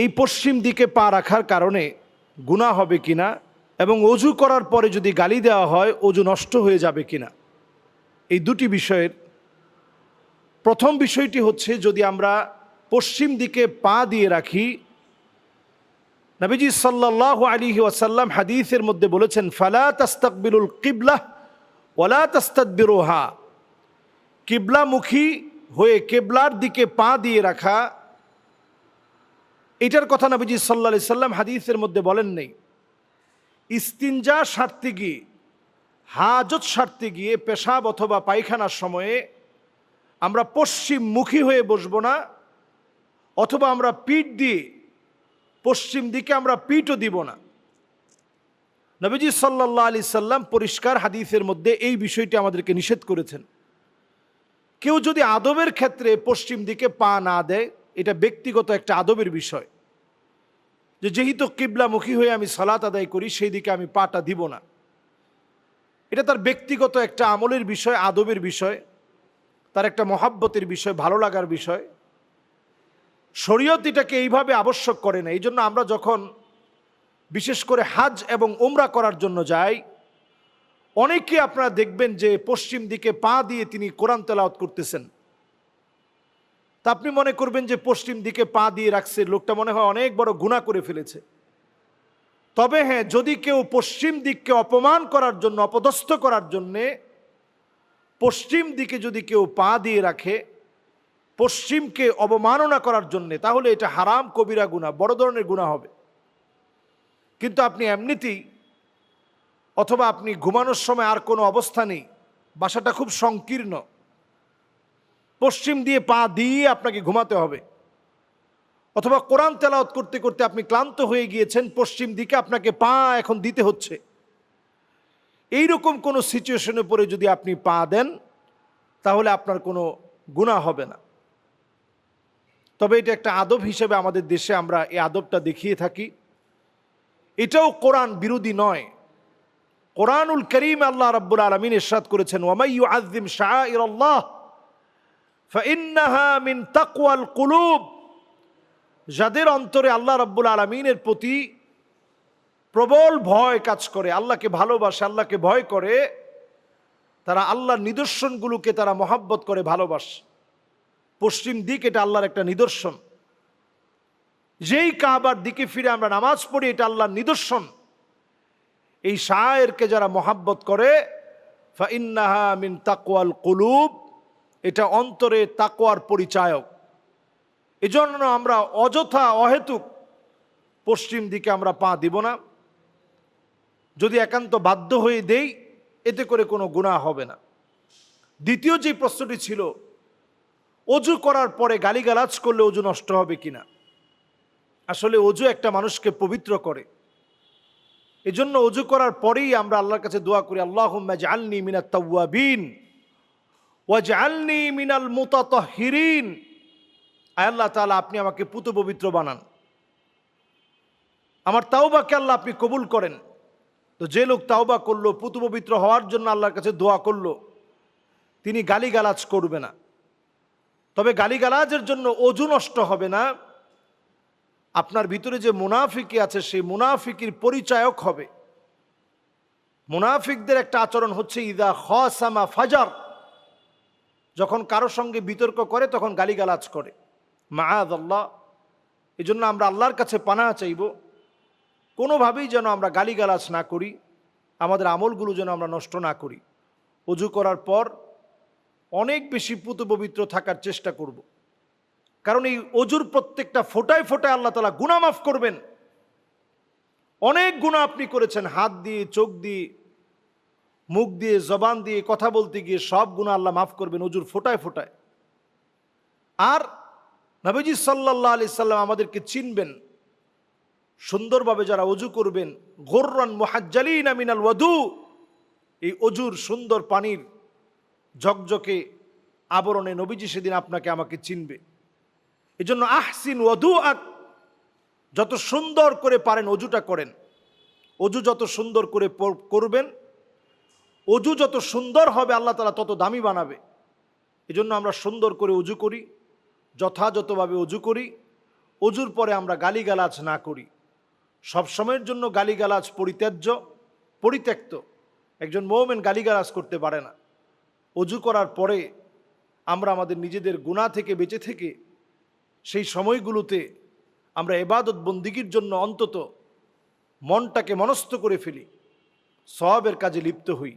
এই পশ্চিম দিকে পা রাখার কারণে গুণা হবে কিনা এবং অজু করার পরে যদি গালি দেওয়া হয়, অজু নষ্ট হয়ে যাবে কিনা? এই দুটি বিষয়ের প্রথম বিষয়টি হচ্ছে, যদি আমরা পশ্চিম দিকে পা দিয়ে রাখি, নবীজি সাল্লাহ আলী ওয়াসাল্লাম হাদিসের মধ্যে বলেছেন, ফালা তাস্তাকবিলুল কিবলাহ ওলা তাস্তাদবিরোহা। কিবলামুখী হয়ে কেবলার দিকে পা দিয়ে রাখা এটার কথা নবীজি সাল্লা সাল্লাম হাদিসের মধ্যে বলেন নেই। ইস্তিনজা সারতে গিয়ে, হাজত সারতে গিয়ে, পেশাব অথবা পায়খানার সময়ে আমরা পশ্চিমমুখী হয়ে বসবো না, অথবা আমরা পিঠ দিয়ে পশ্চিম দিকে আমরা পিঠও দিব না। নবীজি সাল্লাহ আলি সাল্লাম পরিষ্কার হাদিসের মধ্যে এই বিষয়টি আমাদেরকে নিষেধ করেছেন। কেউ যদি আদবের ক্ষেত্রে পশ্চিম দিকে পা না দেয় এটা ব্যক্তিগত একটা আদবের বিষয়। যে যেহেতু কিবলামুখী হয়ে আমি সালাত আদায় করি, সেই দিকে আমি পাটা দিব না। এটা তার ব্যক্তিগত একটা আমলের বিষয়, আদবের বিষয়, তার একটা মহাব্বতের বিষয়, ভালো লাগার বিষয়। শরীয়ত এটাকে এইভাবে আবশ্যক করে না। এই জন্য আমরা যখন বিশেষ করে হাজ এবং ওমরা করার জন্য যাই, অনেকে আপনারা দেখবেন যে পশ্চিম দিকে পা দিয়ে তিনি কোরআন তেলাওয়াত করতেছেন। তা আপনি মনে করবেন যে পশ্চিম দিকে পা দিয়ে রাখছে, লোকটা মনে হয় অনেক বড় গুণা করে ফেলেছে। তবে হ্যাঁ যদি কেউ পশ্চিম দিককে অপমান করার জন্য, অপদস্থ করার জন্যে পশ্চিম দিকে যদি কেউ পা দিয়ে রাখে, পশ্চিমকে অবমাননা করার জন্যে, তাহলে এটা হারাম কবিরা গুণা বড় ধরনের গুণা হবে। কিন্তু আপনি এমনিতেই, অথবা আপনি ঘুমানোর সময় আর কোনো অবস্থা নেই, বাসাটা খুব সংকীর্ণ পশ্চিম দিয়ে পা দিয়ে আপনাকে ঘুমাতে হবে। অথবা কোরআন তেলাওয়াত করতে করতে আপনি ক্লান্ত হয়ে গিয়েছেন, পশ্চিম দিকে আপনাকে পা এখন দিতে হচ্ছে। এই রকম কোনো সিচুয়েশনে পড়ে যদি আপনি পা দেন, তাহলে আপনার কোনো গুণা হবে না। তবে এটা একটা আদব হিসেবে আমাদের দেশে আমরা এই আদবটা দেখিয়ে থাকি। এটাও কোরআন বিরোধী নয়। কোরআনুল করিম আল্লাহ রাব্বুল আলমিন ইরশাদ করেছেন ওয়ামাইয়ু আযিম শাআইর আল্লাহ মিন তাকওয়াল কুলুব। যাদের অন্তরে আল্লাহ রাব্বুল আলমিনের প্রতি প্রবল ভয় কাজ করে, আল্লাহকে ভালোবাসে, আল্লাহকে ভয় করে, তারা আল্লাহর নিদর্শনগুলোকে তারা মহাব্বত করে, ভালোবাসে। পশ্চিম দিক এটা আল্লাহর একটা নিদর্শন। যেই কাবার দিকে ফিরে আমরা নামাজ পড়ি, এটা আল্লাহর নিদর্শন। এই শায়েরকে যারা মহাব্বত করে, ফাইন্নাহা মিন তাকওয়াল কুলুব এটা অন্তরে তাকোয়ার পরিচায়ক। এজন্য আমরা অযথা অহেতুক পশ্চিম দিকে আমরা পা দিব না। যদি একান্ত বাধ্য হয়ে দেই, এতে করে কোনো গুণা হবে না। দ্বিতীয় যে প্রশ্নটি ছিল, অজু করার পরে গালিগালাজ করলে অজু নষ্ট হবে কিনা? আসলে অজু একটা মানুষকে পবিত্র করে। এজন্য অজু করার পরেই আমরা আল্লাহর কাছে দোয়া করি আল্লাহ জালনি মিনাত তাওয়াবিন। ওয়া জালনি মিনাল মুতাতাহিরিন। আয় আল্লাহ তাআলা, আপনি আমাকে পুত পবিত্র বানান। আমার তাওবাকে আল্লাহ আপনি কবুল করেন। তো যে লোক তাওবা করল পুত পবিত্র হওয়ার জন্য আল্লাহর কাছে দোয়া করল, তিনি গালিগালাজ করবে না। তবে গালিগালাজের জন্য অজু নষ্ট হবে না। আপনার ভিতরে যে মুনাফিকি আছে, সেই মুনাফিকির পরিচায়ক হবে। মুনাফিকদের একটা আচরণ হচ্ছে, ইদা খামা ফাজার। যখন কারোর সঙ্গে বিতর্ক করে, তখন গালিগালাজ করে। মায়াদ আল্লাহ এই জন্য আমরা আল্লাহর কাছে পানা চাইব। কোনোভাবেই যেন আমরা গালিগালাজ না করি, আমাদের আমলগুলো যেন আমরা নষ্ট না করি। অজু করার পর অনেক বেশি পুত পবিত্র থাকার চেষ্টা করব। কারণ এই অজুর প্রত্যেকটা ফোটায় ফোটায় আল্লাহ তালা গুণা মাফ করবেন। অনেক গুণা আপনি করেছেন, হাত দিয়ে, চোখ দিয়ে মুখ দিয়ে, জবান দিয়ে কথা বলতে গিয়ে সব গুণা আল্লাহ মাফ করবেন অজুর ফোটায় ফোটায়। আর নবীজি সাল্লাহ আলি সাল্লাম আমাদেরকে চিনবেন, সুন্দরভাবে যারা অজু করবেন, গোর্রান মোহাজ্জালিন আমিনাল ওয়াদু, এই অজুর সুন্দর পানির ঝকঝকে আবরণে নবীজি সেদিন আপনাকে আমাকে চিনবে। এই জন্য আহসিন ওয়াদু আক যত সুন্দর করে পারেন অজুটা করেন, অজু যত সুন্দর করে করবেন অজু যত সুন্দর হবে, আল্লাহ তালা তত দামি বানাবে। এজন্য আমরা সুন্দর করে অজু করি, যথাযথভাবে অজু করি, অজুর পরে আমরা গালিগালাজ না করি। সবসময়ের জন্য গালিগালাজ পরিত্যাজ্য, পরিত্যক্ত। একজন মৌমেন গালিগালাজ করতে পারে না। অজু করার পরে আমরা আমাদের নিজেদের গুণা থেকে বেঁচে থেকে সেই সময়গুলোতে আমরা এবাদত বন্দিগির জন্য অন্তত মনটাকে মনস্থ করে ফেলি সবের কাজে লিপ্ত হই।